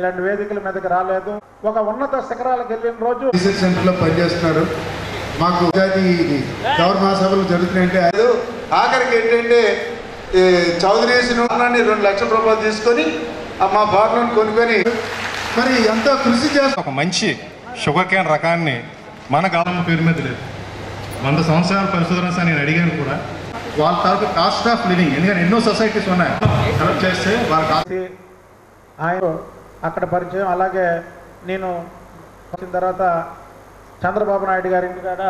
ఇలాంటి వేదికల మీదకి రాలేదు. ఒక ఉన్నత శిఖరాలకు వెళ్ళిన రోజు సెంటర్లో పనిచేస్తున్నారు. మాకు ఉగాది గౌరవ మహాసభలు జరుగుతున్నాయంటే అది ఆఖరికి ఏంటంటే ఈ చౌదరీస్ రెండు లక్షల రూపాయలు తీసుకొని ఆ మా ఫార్మ్ కొనుక్కొని మరి ఎంతో కృషి చేస్తాం ఒక మంచి షుగర్ క్యాన్ రకాన్ని మన గాలమ్మ పేరు మీద లేదు. వంద సంవత్సరాల పరిశోధన సార్ నేను అడిగాను కూడా. వాళ్ళ తరఫు కాస్ట్ ఆఫ్ లివింగ్ ఎందుకంటే ఎన్నో సొసైటీస్ ఉన్నాయి. కలెక్ట్ చేస్తే వాళ్ళ ఆయన అక్కడ పరిచయం. అలాగే నేను వచ్చిన తర్వాత చంద్రబాబు నాయుడు గారి ఇంటికాడ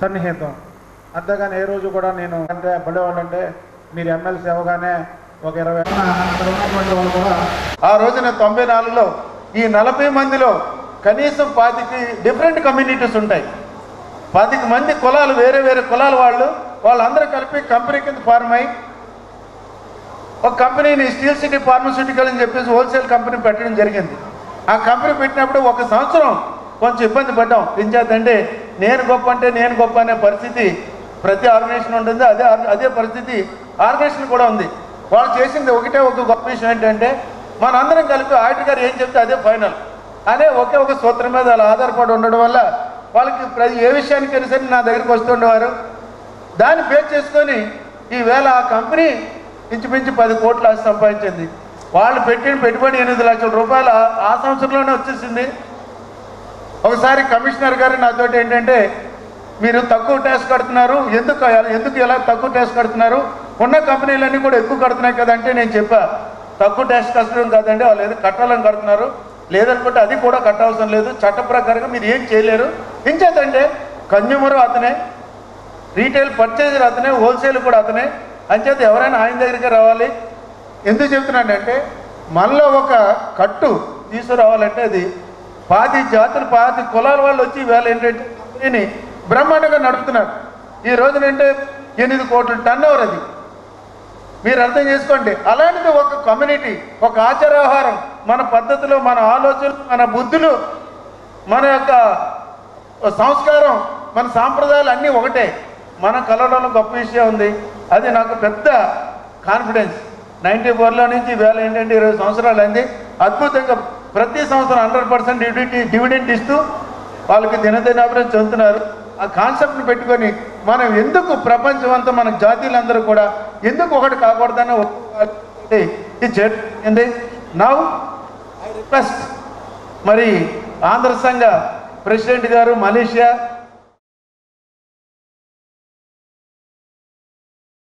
సన్నిహితం. అంతేగాని ఏ రోజు కూడా నేను అంటే పడేవాళ్ళంటే మీరు ఎమ్మెల్సీ అవ్వగానే ఒక ఇరవై కూడా ఆ రోజున తొంభై నాలుగులో ఈ నలభై మందిలో కనీసం పాతికి డిఫరెంట్ కమ్యూనిటీస్ ఉంటాయి. పాతిక మంది కులాలు వేరే వేరే కులాల వాళ్ళు వాళ్ళందరూ కలిపి కంపెనీ కింద ఫార్మ్ అయ్యి ఒక కంపెనీని స్టీల్ సిటీ ఫార్మస్యూటికల్ అని చెప్పేసి హోల్సేల్ కంపెనీ పెట్టడం జరిగింది. ఆ కంపెనీ పెట్టినప్పుడు ఒక సంవత్సరం కొంచెం ఇబ్బంది పడ్డాం. పెంచేద్దంటే నేను గొప్ప అంటే నేను గొప్ప అనే పరిస్థితి ప్రతి ఆర్గనైజేషన్ ఉంటుంది. అదే అదే పరిస్థితి ఆర్గనైజేషన్ కూడా ఉంది. వాళ్ళు చేసింది ఒకటే ఒక గొప్ప విషయం ఏంటంటే మనందరం కలిపి ఆడిటర్ గారు ఏం చెప్తే అదే ఫైనల్. అనే ఒకే ఒక సూత్రం మీద వాళ్ళు ఆధారపడి ఉండడం వల్ల వాళ్ళకి ప్రతి ఏ విషయానికైనా సరే నా దగ్గరికి వస్తుండేవారు దాన్ని బేస్ చేసుకొని ఈవేళ ఆ కంపెనీ ఇంచుమించు పది కోట్లు ఆస్తి సంపాదించింది. వాళ్ళు పెట్టిన పెట్టుబడి ఎనిమిది లక్షల రూపాయలు ఆ- సంవత్సరంలోనే వచ్చేసింది. ఒకసారి కమిషనర్ గారు నాతోటి ఏంటంటే మీరు తక్కువ ట్యాక్స్ కడుతున్నారు ఎందుకు ఎందుకు ఎలా తక్కువ ట్యాక్స్ కడుతున్నారు? ఉన్న కంపెనీలన్నీ కూడా ఎక్కువ కడుతున్నాయి కదంటే నేను చెప్పా. తక్కువ ట్యాక్స్ కట్టడం కాదండి వాళ్ళు ఏదో కట్టాలని కడుతున్నారు. లేదనుకుంటే అది కూడా కట్టవసరం లేదు. చట్ట ప్రకారంగా మీరు ఏం చేయలేరు. ఇంచేతంటే కన్జ్యూమర్ అతనే రీటైల్ పర్చేజర్ అతనే హోల్సేల్ కూడా అతనే అంచేత ఎవరైనా ఆయన దగ్గరికి రావాలి. ఎందుకు చెప్తున్నానంటే మనలో ఒక కట్టు తీసుకురావాలంటే అది పాతి జాతులు పాతి కులాల వాళ్ళు వచ్చి వేళ ఏంటంటే కంపెనీని బ్రహ్మాండంగా నడుపుతున్నారు. ఈ రోజునంటే ఎనిమిది కోట్ల టర్న్ ఓవర్ అది. మీరు అర్థం చేసుకోండి అలాంటిది ఒక కమ్యూనిటీ ఒక ఆచార మన పద్ధతులు మన ఆలోచనలు మన బుద్ధులు మన యొక్క సంస్కారం మన సాంప్రదాయాలు అన్నీ ఒకటే. మన కళలోనూ గొప్ప విషయం ఉంది. అది నాకు పెద్ద కాన్ఫిడెన్స్ నైంటీ ఫోర్లో నుంచి వేల ఏంటంటే ఇరవై సంవత్సరాలు అయింది. అద్భుతంగా ప్రతి సంవత్సరం హండ్రెడ్ పర్సెంట్ డివిడెంట్ డివిడెంట్ ఇస్తూ వాళ్ళకి దినదినాభివృద్ధి చెందుతున్నారు. ఆ కాన్సెప్ట్ని పెట్టుకొని మనం ఎందుకు ప్రపంచం అంతా మన జాతీయులందరూ కూడా ఎందుకు ఒకటి కాకూడదని ఒప్పుకోవాలి. ఇది చేయండి నవ్ ఐ రిక్వెస్ట్ మరి ఆంధ్ర సంఘ ప్రెసిడెంట్ గారు మలేషియా